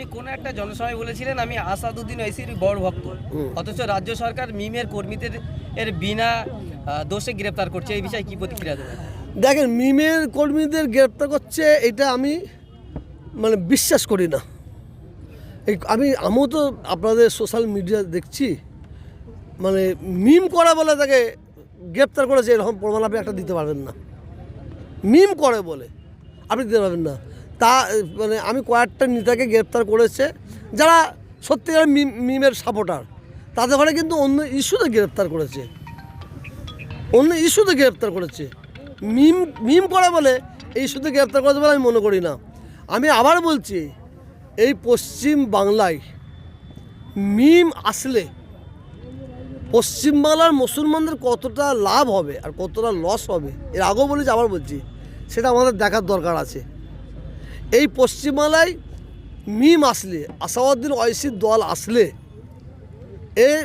আপনি কোন একটা জনসভায় বলেছিলেন আমি আসাদুদ্দিন ঐসির বড় ভক্ত। অথচ রাজ্য সরকার মিমের কর্মীদের এর বিনা দোষে গ্রেপ্তার করছে। এই বিষয়ে কি প্রতিক্রিয়া দেবেন? দেখেন মিমের কর্মীদের গ্রেপ্তার করছে এটা আমি মানে বিশ্বাস করি না। এই আমি আমিও তো আপনাদের সোশ্যাল মিডিয়া দেখছি মানে মিম করা বলে তাকে গ্রেপ্তার করেছে এরকম প্রমাণ আপনি একটা দিতে পারবেন না। মিম করে বলে আপনি দিতে পারবেন না। তা মানে আমি কয়েকটা নেতাকে গ্রেপ্তার করেছে, যারা সত্যিকার মিম, মিমের সাপোর্টার তাদের ঘরে কিন্তু অন্য ইস্যুতে গ্রেপ্তার করেছে। অন্য ইস্যুতে গ্রেপ্তার করেছে। মিম মিম করে বলে, এই ইস্যুতে গ্রেপ্তার করেছে বলে আমি মনে করি না। আমি আবার বলছি, এই পশ্চিম বাংলায় মিম আসলে পশ্চিমবাংলার মুসলমানদের কতটা লাভ হবে আর কতটা লস হবে, এর আগেও বলেছি, আবার বলছি, সেটা আমাদের দেখার দরকার আছে। এই পশ্চিমবাংলায় মিম আসলে, আসাউদ্দিন ওয়াইসির দল আসলে, এর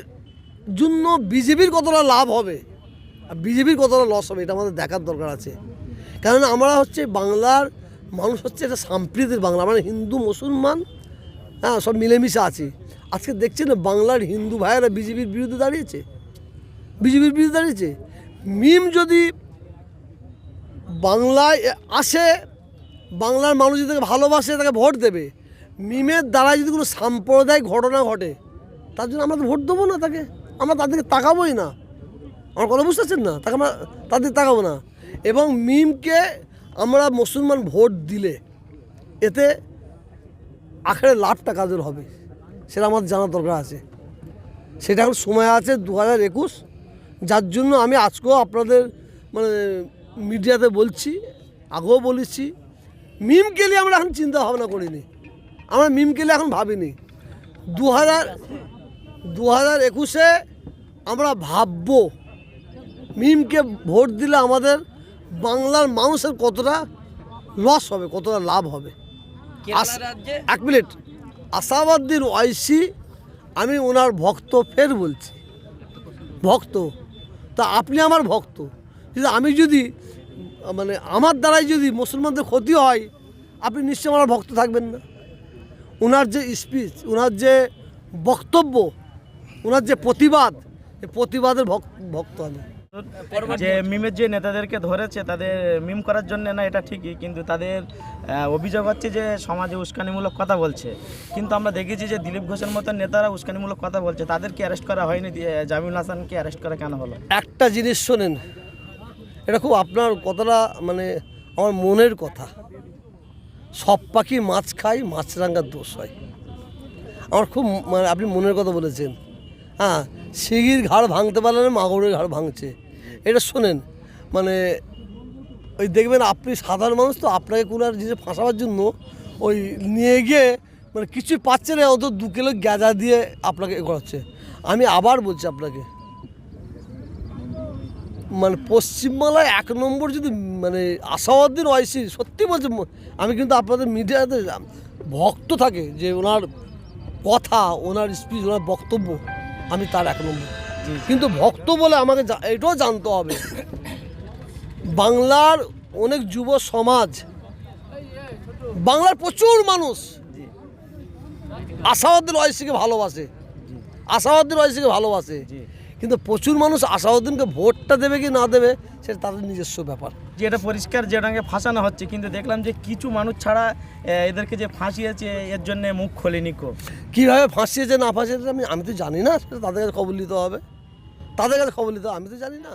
জন্য বিজেপির কতটা লাভ হবে? আর বিজেপির কতটা লস হবে, এটা আমাদের দেখার দরকার আছে। কারণ আমরা হচ্ছে বাংলার মানুষ হচ্ছে এটা সাম্প্রীতির বাংলা মানে হিন্দু, মুসলমান হ্যাঁ সব মিলেমিশে আছি। আজকে দেখছেন বাংলার হিন্দু ভাইয়েরা বিজেপির বিরুদ্ধে দাঁড়িয়েছে? বিজেপির বিরুদ্ধে দাঁড়িয়েছে? মিম যদি বাংলায় আসে বাংলার মানুষ যদি তাকে ভালোবাসে, তাকে ভোট দেবে। মিমের দ্বারা যদি কোনো সাম্প্রদায়িক ঘটনা ঘটে, তার জন্য আমরা তো ভোট দেবো না তাকে। আমরা তাদেরকে তাকাবোই না। আমার কথা বুঝতে পারছেন না? তাকে আমরা তাদের তাকাবো না। এবং মিমকে আমরা মুসলমান ভোট দিলে, এতে আখেরে লাভটা কাজের হবে, সেটা আমার জানার দরকার আছে। সেটা এখন সময় আছে দু হাজার একুশ। যার জন্য আমি আজকেও আপনাদের মানে মিডিয়াতে বলছি, আগেও বলেছি মিমকে নিয়ে আমরা এখন চিন্তা ভাবনা করিনি। আমরা মিমকে নিয়ে এখন ভাবিনি। দু হাজার দু হাজার একুশে আমরা ভাববো মিমকে ভোট দিলে আমাদের বাংলার মানুষের কতটা লস হবে কতটা লাভ হবে। এক মিনিট। আসাবাদ্দিন ওয়াইসি আমি ওনার ভক্ত ফের বলছি। ভক্ত। তা আপনি আমার ভক্ত। কিন্তু আমি যদি মানে আমার দ্বারাই যদি মুসলমানদের ক্ষতি হয় আপনি নিশ্চয়ই আমার ভক্ত থাকবেন না। ওনার যে স্পিচ ওনার যে বক্তব্য ওনার যে প্রতিবাদ প্রতিবাদের ভক- ভক্ত আমি। যে মিমের যে নেতাদেরকে ধরেছে তাদের মিম করার জন্য না এটা ঠিকই কিন্তু তাদের অভিযোগ হচ্ছে যে সমাজে উস্কানিমূলক কথা বলছে। কিন্তু আমরা দেখেছি যে দিলীপ ঘোষের মতো নেতারা উস্কানিমূলক কথা বলছে। তাদেরকে অ্যারেস্ট করা হয়নি? জামিউল হাসানকে অ্যারেস্ট করা কেন হলো? একটা জিনিস শোনেন এটা খুব আপনার কথাটা মানে আমার মনের কথা। সব পাখি মাছ খায় মাছরাঙ্গার দোষ হয়। আমার খুব মানে আপনি মনের কথা বলেছেন। হ্যাঁ শিগির ঘাড় ভাঙতে পারলে না, মাগুরের ঘাড় ভাঙছে। এটা শোনেন মানে ওই দেখবেন আপনি সাধারণ মানুষ তো আপনাকে কোনো আর জিনিস ফাঁসাবার জন্য ওই নিয়ে গিয়ে মানে কিছুই পাচ্ছে না অত দু কিলো গ্যাজা দিয়ে আপনাকে এ করাচ্ছে। আমি আবার বলছি আপনাকে মানে পশ্চিমবাংলায় এক নম্বর যদি মানে আসাউদ্দিন ওয়াইসি সত্যি বলছে আমি কিন্তু আপনাদের মিডিয়াতে ভক্ত থাকে যে ওনার কথা ওনার স্পিচ ওনার বক্তব্য আমি তার এক নম্বর। কিন্তু ভক্ত বলে আমাকে এটাও জানতে হবে বাংলার অনেক যুব সমাজ বাংলার প্রচুর মানুষ আসাউদ্দিন ওয়াইসিকে ভালোবাসে। আসাউদ্দিন ওয়াইসিকে ভালোবাসে। কিন্তু প্রচুর মানুষ আসাউদ্দিনকে ভোটটা দেবে কি না দেবে সেটা তাদের নিজস্ব ব্যাপার। যে এটা পরিষ্কার যেটাকে ফাঁসানো হচ্ছে কিন্তু দেখলাম যে কিছু মানুষ ছাড়া এদেরকে যে ফাঁসিয়েছে এর জন্য মুখ খোলেনি কো কীভাবে ফাঁসিয়েছে না ফাঁসিয়েছে আমি আমি তো জানি না সেটা তাদের কাছে খবর নিতে হবে। তাদের কাছে খবর নিতে হবে আমি তো জানি না।